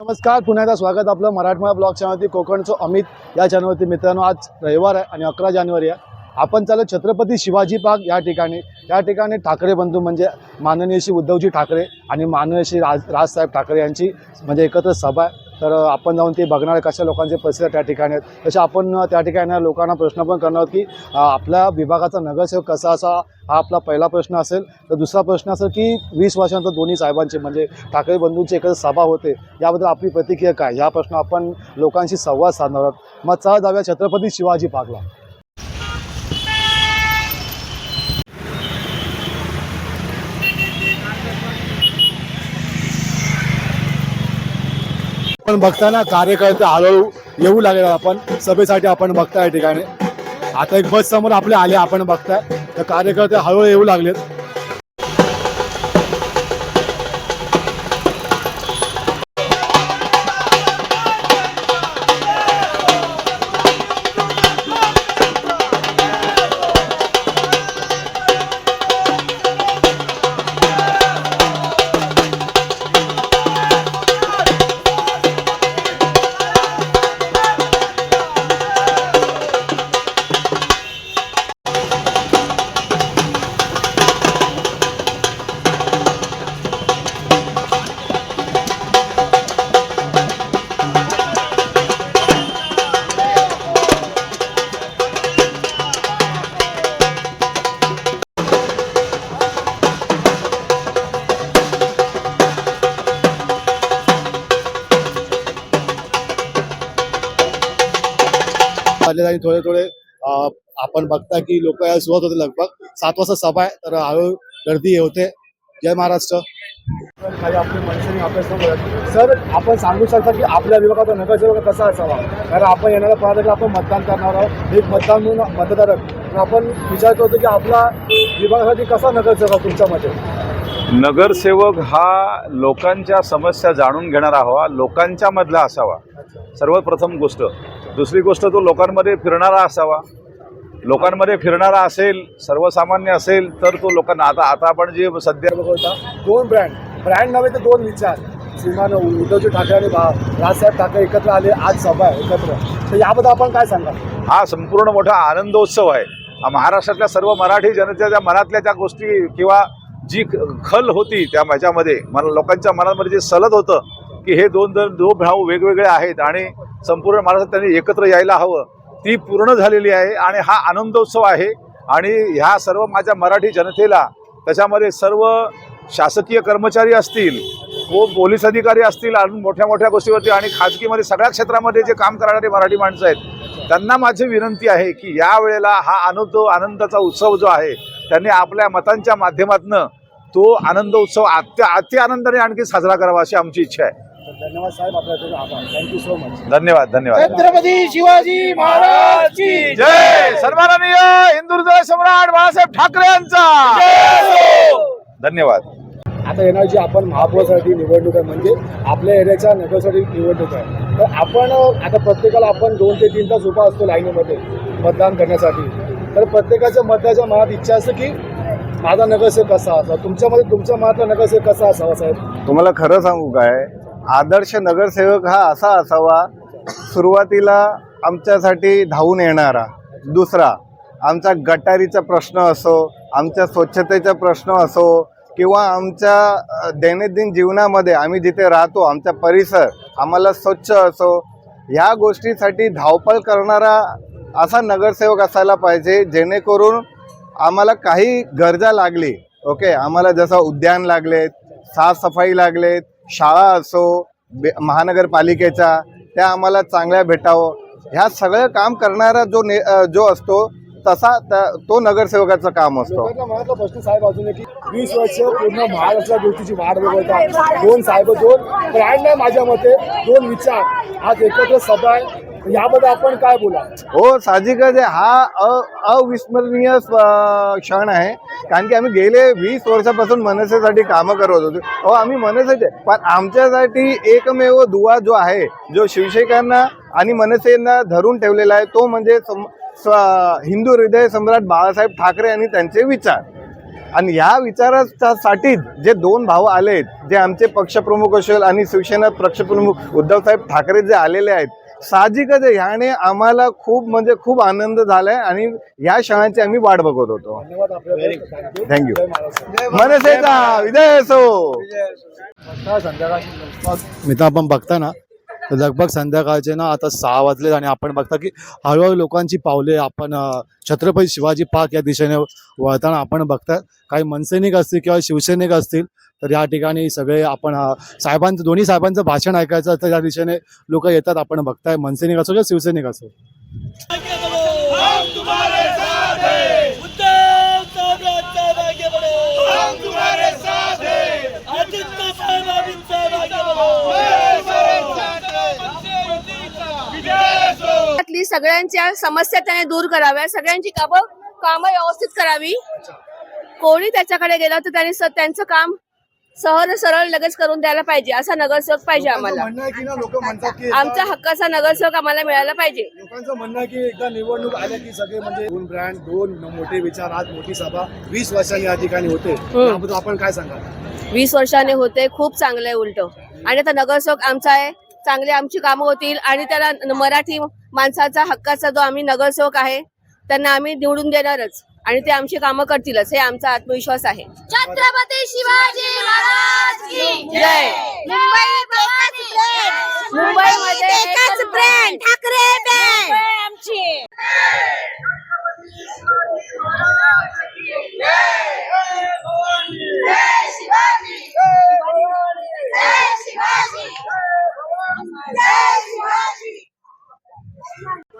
नमस्कार पुन्हा एकदा स्वागत आपलं मराठमोळा ब्लॉग चॅनलवरती. कोकणचं अमित या चॅनलवरती. मित्रांनो आज रविवार आहे आणि अकरा जानेवारी आहे. आपण चालू छत्रपती शिवाजी पार्क या ठिकाणी. या ठिकाणी ठाकरे बंधू म्हणजे माननीय श्री उद्धवजी ठाकरे आणि माननीय श्री राज राजसाहेब ठाकरे यांची म्हणजे एकत्र सभा आहे. तर आपण जाऊन ते बघणार कशा लोकांचे परिस्थिती त्या ठिकाणी आहेत. तसे आपण त्या ठिकाणी लोकांना प्रश्न पण करणार आहोत की आपल्या विभागाचा नगरसेवक कसा असा हा आपला पहिला प्रश्न असेल. तर दुसरा प्रश्न असेल की वीस वर्षानंतर दोन्ही साहेबांचे म्हणजे ठाकरे बंधूंची एकत्र सभा होते याबद्दल आपली प्रतिक्रिया काय? या प्रश्न आपण लोकांशी संवाद साधणार आहोत. मग चला जाऊया छत्रपती शिवाजी पार्कला. आपण बघताना कार्यकर्ते हळूहळू येऊ लागले आपण. सभेसाठी आपण बघताय ठिकाणी. आता एक बस समोर आपले आले आपण बघताय. तर कार्यकर्ते हळूहळू येऊ लागलेत. आलेले आणि थोडे थोडे आपण बघता की लोक यायला सुरुवात होते लगभग. सात वाजता सभा आहे तर हळूहळू गर्दी होते. जय महाराष्ट्र. सर आपण सांगू शकता की आपल्या विभागाचा नगरसेवक कसा असावा? कारण आपण येणाऱ्या पाहता आपण मतदान करणार आहोत. एक मतदान म्हणून मतदार तर आपण विचार करतो की आपला विभागासाठी कसा नगरसेवक तुमच्या मते नगरसेवक हा लोकांच्या समस्या जाणून घेणारा हवा लोकांच्या मधला असावा. सर्वात प्रथम गोष्ट दुसरी गोष्ट तो लोकांमध्ये फिरणारा असावा. लोकांमध्ये फिरणारा असेल सर्वसामान्य असेल तर तो लोकांना आता आता आपण जे सध्या बघता दोन ब्रँड ब्रँड नव्हे तर दोन विचार. श्रीमान उद्धवजी ठाकरे आणि राजसाहेब ठाकरे एकत्र आले आज सभा आहे एकत्र. तर याबद्दल आपण काय सांगा हा संपूर्ण मोठा आनंदोत्सव आहे. हा महाराष्ट्रातल्या सर्व मराठी जनतेच्या मनातल्या त्या गोष्टी किंवा जी ख- खल होती त्या ह्याच्यामध्ये मला लोकांच्या मनामध्ये जे सलत होतं की हे दोन दोन दोन भाऊ वेगवेगळे आहेत आणि संपूर्ण महाराष्ट्रात त्यांनी एकत्र यायला हवं. ती पूर्ण झालेली आहे आणि हा आनंदोत्सव आहे. आणि ह्या सर्व माझ्या मराठी जनतेला त्याच्यामध्ये सर्व शासकीय कर्मचारी असतील व पोलीस अधिकारी असतील आणि मोठ्या मोठ्या गोष्टीवरती आणि खाजगीमध्ये सगळ्या क्षेत्रामध्ये जे काम करणारे मराठी माणसं आहेत त्यांना माझी विनंती आहे की या वेळेला हा आनंद आनंदाचा उत्सव जो आहे त्यांनी आपल्या मतांच्या माध्यमातून तो आनंद उत्सव अत्य अति आनंदाने आणखी साजरा करावा अशी आमची इच्छा आहे. धन्यवाद साहेब आपल्या आभार. थँक्यू सो मच धन्यवाद धन्यवाद. छत्रपती शिवाजी महाराज की जय सन्माननीय हिंदुहृदय सम्राट बाळासाहेब ठाकरे यांचा. धन्यवाद. आता येणार जी आपण महापौरसाठी निवडणूक आहे म्हणजे आपल्या एरियाच्या नगरसाठी निवडणूक आहे. तर आपण आता प्रत्येकाला आपण दोन ते तीन तास उभा असतो लाईनीमध्ये मतदान करण्यासाठी. तर प्रत्येकाच्या मतदाच्या मनात इच्छा असते की माझा नगरसेवक कसा असावा? तुमच्यामध्ये तुमच्या मनातला नगरसेवक कसा असावा साहेब? तुम्हाला खरं सांगू काय? आदर्श नगरसेवक हा असा असावा सुरुवातीला आमच्यासाठी धावून येणारा. दुसरा आमचा गटारीचा प्रश्न असो आमच्या स्वच्छतेचा प्रश्न असो किंवा आमच्या दैनंदिन जीवनामध्ये आम्ही जिथे राहतो आमचा परिसर आम्हाला स्वच्छ असो ह्या गोष्टीसाठी धावपळ करणारा असा नगरसेवक असायला पाहिजे जेणेकरून आम्हाला काही गरजा लागली ओके? आम्हाला जसं उद्यान लागलेत साफसफाई लागलेत शाळा असो बे महानगरपालिकेच्या त्या आम्हाला चांगल्या भेटावं. ह्या सगळं काम करणारा जो ने जो असतो तसा त्या- तो नगरसेवकाचं काम असतो. प्रश्न साहेब अजून की वीस वर्ष पूर्ण महाराष्ट्र गोष्टीची वाट बघवतात. दोन साहेब दोन ब्रँड माझ्या मते दोन विचार. आज एकत्र सभा यामध्ये याबद्दल आपण काय बोला हो साहजिकच हा अविस्मरणीय क्षण आहे. कारण की आम्ही गेले वीस वर्षापासून मनसेसाठी कामं करत होतो. हो आम्ही मनसेचे पण आमच्यासाठी एकमेव दुवा जो आहे जो शिवसेकांना आणि मनसेंना धरून ठेवलेला आहे तो म्हणजे सम- हिंदू हृदय सम्राट बाळासाहेब ठाकरे आणि त्यांचे विचार. आणि ह्या विचारासाठी जे दोन भाऊ आहेत जे आमचे पक्षप्रमुख असेल आणि शिवसेना पक्षप्रमुख उद्धवसाहेब ठाकरे जे आलेले आहेत साहजिकच आहे. ह्याने आम्हाला खूप म्हणजे खूप आनंद झालाय आणि ह्या क्षणाची आम्ही वाट बघत होतो. थँक्यू मनसेचा विजय असो. संध्याकाळ मित्र आपण बघता ना तर लगभग संध्याकाळचे ना आता सहा वाजले आणि आपण बघता की हळूहळू लोकांची पावले आपण छत्रपती शिवाजी पार्क या दिशेने वळताना आपण बघता काही मनसैनिक असतील किंवा शिवसैनिक असतील तर या ठिकाणी सगळे आपण साहेबांचं दोन्ही साहेबांचं भाषण ऐकायचं तर या दिशेने लोक येतात आपण बघताय. मनसैनिक असो किंवा शिवसैनिक असो त्यातली सगळ्यांच्या समस्या त्याने दूर कराव्या. सगळ्यांची कामं कामं व्यवस्थित करावी. कोणी त्याच्याकडे गेलं तर त्यांनी त्यांचं काम सहज सरळ लगेच करून द्यायला पाहिजे असा नगरसेवक पाहिजे आम्हाला. म्हणणं आहे की ना लोक म्हणतात की आमच्या हक्काचा नगरसेवक आम्हाला मिळाला पाहिजे. लोकांचं म्हणणं आहे की एकदा निवडणूक आल्या की सगळे म्हणजे दोन ब्रँड दोन मोठे विचार आज मोठी सभा वीस वर्षांनी या ठिकाणी होते. त्याबद्दल आपण काय सांगाल? वीस वर्षाने होते खूप चांगलं आहे उलट. आणि आता नगरसेवक आमचा आहे चांगले आमची कामं होतील आणि त्याला मराठी माणसाचा हक्काचा जो आम्ही नगरसेवक आहे त्यांना आम्ही निवडून देणारच आणि ते आमची कामं करतीलच. हे आमचा आत्मविश्वास आहे. छत्रपती शिवाजी महाराज जय. मुंबई मुंबईमध्ये एकच ब्रँड ठाकरे आमची.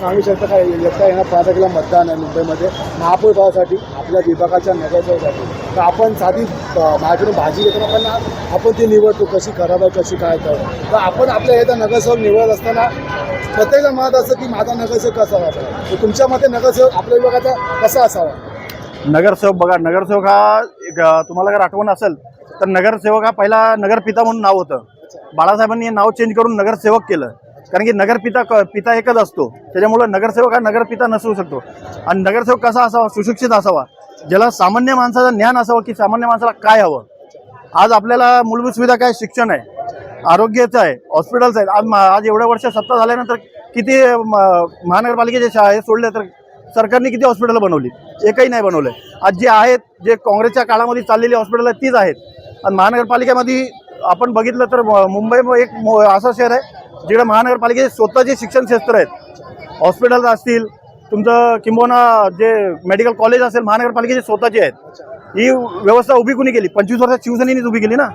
सांगू शकता काय येता येणार पाच तारखेला मतदान आहे मुंबईमध्ये. महापौर पदासाठी आपल्या विभागाच्या नगरसेवासाठी तर आपण साधी माझ्याकडून भाजी घेताना पण ना, आपण ती निवडतो कशी खराब आहे कशी काय तर तर आपण आपल्या येत्या नगरसेवक निवडत असताना प्रत्येकाला मत असतं की माझा नगरसेवक कसा असावा. तर तुमच्या मते नगरसेवक आपल्या विभागाचा कसा असावा? नगरसेवक बघा नगरसेवक हा तुम्हाला जर आठवण असेल तर नगरसेवक हा पहिला नगरपिता म्हणून नाव होतं. बाळासाहेबांनी हे नाव चेंज करून नगरसेवक केलं. कारण की नगरपिता क- पिता एकच असतो. त्याच्यामुळं नगरसेवक हा नगरपिता नसू शकतो. आणि नगरसेवक कसा असावा? सुशिक्षित असावा. ज्याला सामान्य माणसाचं ज्ञान असावं की सामान्य माणसाला काय हवं? आज आपल्याला मूलभूत सुविधा काय? शिक्षण आहे. आरोग्याचं आहे. हॉस्पिटल्स आहेत. आज आज एवढ्या वर्ष सत्ता झाल्यानंतर किती म- महानगरपालिकेचे शाळे सोडले तर सरकारने किती हॉस्पिटल बनवली? एकही नाही बनवलं. आज जे आहेत जे काँग्रेसच्या काळामध्ये चाललेली हॉस्पिटल आहेत तीच आहेत. आणि महानगरपालिकेमध्ये आपण बघितलं तर म- मुंबई एक मो- असं शहर आहे. जिकडे महानगरपालिकेचे स्वतःचे शिक्षण क्षेत्र आहेत हॉस्पिटल्स असतील तुमचं किंबहुना जे मेडिकल कॉलेज असेल महानगरपालिकेचे स्वतःचे आहेत. ही व्यवस्था उभी कुणी केली? पंचवीस वर्षात शिवसेनेनेच उभी केली ना?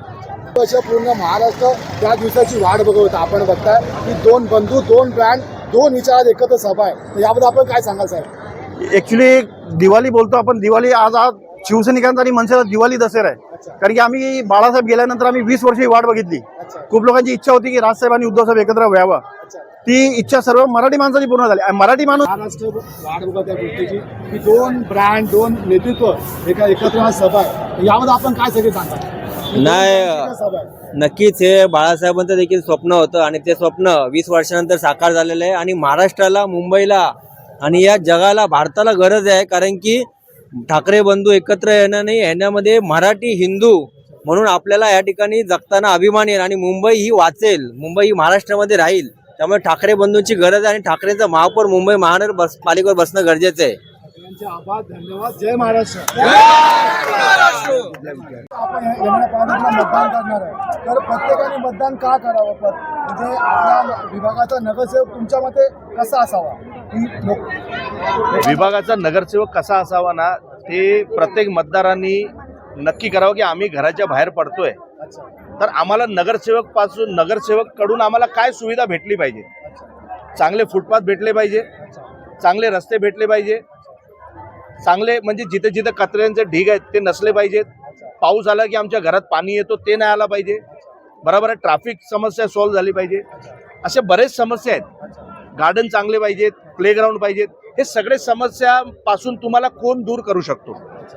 पूर्ण महाराष्ट्र त्या दिवसाची वाट बघत होता आपण बघताय की दोन बंधू दोन ब्रँड दोन विचारात एकत्र सभा आहे. याबद्दल आपण काय सांगाल साहेब? ऍक्च्युली दिवाळी बोलतो आपण. दिवाळी आज आज शिवसैनिकांचा आणि मनसेचा दिवाळी दसरा आहे. कारण की आम्ही बाळासाहेब गेल्यानंतर आम्ही वीस वर्ष ही वाट बघितली. खूप लोकांची इच्छा होती की राजसाहेब आणि उद्धवसाहेब एकत्र व्हावा. ती इच्छा सर्व मराठी माणसाची पूर्ण झाली. आणि मराठी माणूस महाराष्ट्र त्या गोष्टीची की दोन ब्रँड दोन नेतृत्व एका एकत्र हा सभा यामध्ये आपण काय सगळे सांगा नाही. नक्कीच हे बाळासाहेबांचं देखील स्वप्न होतं आणि ते स्वप्न वीस वर्षानंतर साकार झालेलं आहे. आणि महाराष्ट्राला मुंबईला आणि या जगाला भारताला गरज आहे. कारण की ठाकरे बंधू एकत्र येणं नाही येण्यामध्ये मराठी हिंदू म्हणून आपल्याला या ठिकाणी जगताना अभिमान येईल आणि मुंबई ही वाचेल मुंबई ही महाराष्ट्रामध्ये राहील. त्यामुळे ठाकरे बंधूंची गरज आहे आणि ठाकरेंचं महापौर मुंबई महानगर बस पालिकेवर बसणं गरजेचं आहे. आभार धन्यवाद. जय महाराष्ट्र. आपण हे- मतदान करणार आहे. तर प्रत्येकाने मतदान का करावं? म्हणजे आपल्या विभागाचा नगरसेवक तुमच्या मते कसा असावा? विभागाचा नगरसेवक कसा असावा ना ते प्रत्येक मतदारांनी नक्की करावं की आम्ही घराच्या बाहेर पडतोय. तर आम्हाला नगरसेवकपासून नगरसेवककडून आम्हाला काय सुविधा भेटली पाहिजे? चांगले फुटपाथ भेटले पाहिजे चांगले रस्ते भेटले पाहिजे चांगले म्हणजे जिथे जिथे कचऱ्यांचे ढीग आहेत ते नसले पाहिजेत पाऊस आला की आमच्या घरात पाणी येतो ते नाही आला पाहिजे. बरोबर आहे ट्रॅफिक समस्या सॉल्व्ह झाली पाहिजे. असे बरेच समस्या आहेत. गार्डन चांगले पाहिजेत प्लेग्राऊंड पाहिजेत. हे सगळे समस्या पासून तुम्हाला कोण दूर करू शकतो?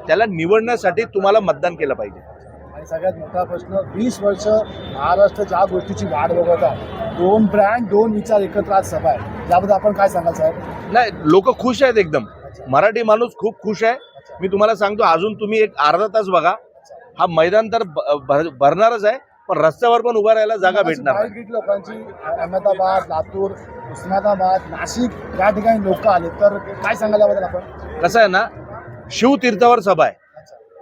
त्याला निवडण्यासाठी तुम्हाला मतदान केलं पाहिजे. आणि सगळ्यात मोठा प्रश्न वीस वर्ष महाराष्ट्र ज्या गोष्टीची वाट बघत आहे दोन ब्रँड दोन विचार एकत्र आज सभा आहे याबद्दल आपण काय सांगाल साहेब? नाही लोक खुश आहेत एकदम. मराठी माणूस खूप खुश आहे. मी तुम्हाला सांगतो अजून तुम्ही एक अर्धा तास बघा. हा मैदान तर भर- भरणारच आहे. पण रस्त्यावर पण उभा राहायला जागा भेटणार नाही. लोकांची अहमदाबाद लातूर उस्मानाबाद नाशिक या ठिकाणी लोक आले. तर काय सांगायला याबद्दल आपण? कसं आहे ना शिवतीर्थावर सभा आहे.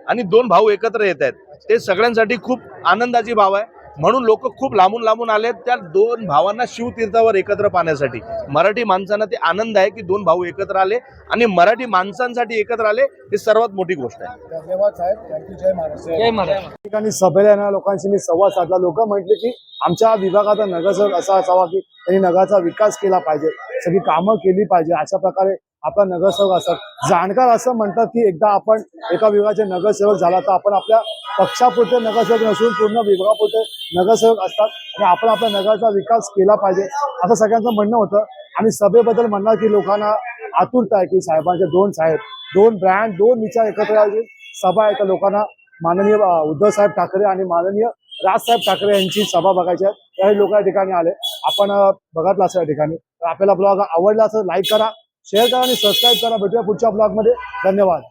आणि दोन भाऊ एकत्र येत आहेत. ते सगळ्यांसाठी खूप आनंदाची भाव आहे. म्हणून लोक खूप लांबून लांबून आलेत त्या दोन भावांना शिवतीर्थावर एकत्र पाहण्यासाठी. मराठी माणसांना ते आनंद आहे की दोन भाऊ एकत्र आले आणि मराठी माणसांसाठी एकत्र आले ही सर्वात मोठी गोष्ट आहे. धन्यवाद साहेब. थँक्यू जय महाराष्ट्र जय महाराष्ट्र ठिकाणी सभेला येणाऱ्या लोकांशी मी संवाद साधला. लोक म्हटले की आमच्या विभागाचा नगरसेवक असा असावा की त्यांनी नगराचा विकास केला पाहिजे. सगळी कामं केली पाहिजे. अशा प्रकारे आपला नगरसेवक असतात जाणकार असं म्हणतात की एकदा आपण एका विभागाचे नगरसेवक झाला तर आपण आपल्या पक्षापुरते नगरसेवक नसून पूर्ण विभागापुरते नगरसेवक असतात. आणि आपण आपल्या नगराचा विकास केला पाहिजे. असं सगळ्यांचं म्हणणं होतं. आणि सभेबद्दल म्हणणार की लोकांना आतुरता आहे की साहेबांचे दोन साहेब दोन ब्रँड दोन विचार एकत्र यावी सभा आहे तर लोकांना माननीय उद्धव साहेब ठाकरे आणि माननीय राजसाहेब ठाकरे यांची सभा बघायची आहे. त्याही लोक या ठिकाणी आले. आपण बघतला असं या ठिकाणी. तर आपल्याला ब्लॉग आवडला असं लाईक करा. शेअर करा आणि सबस्क्राईब करा. भेटूया पुढच्या ब्लॉगमध्ये धन्यवाद.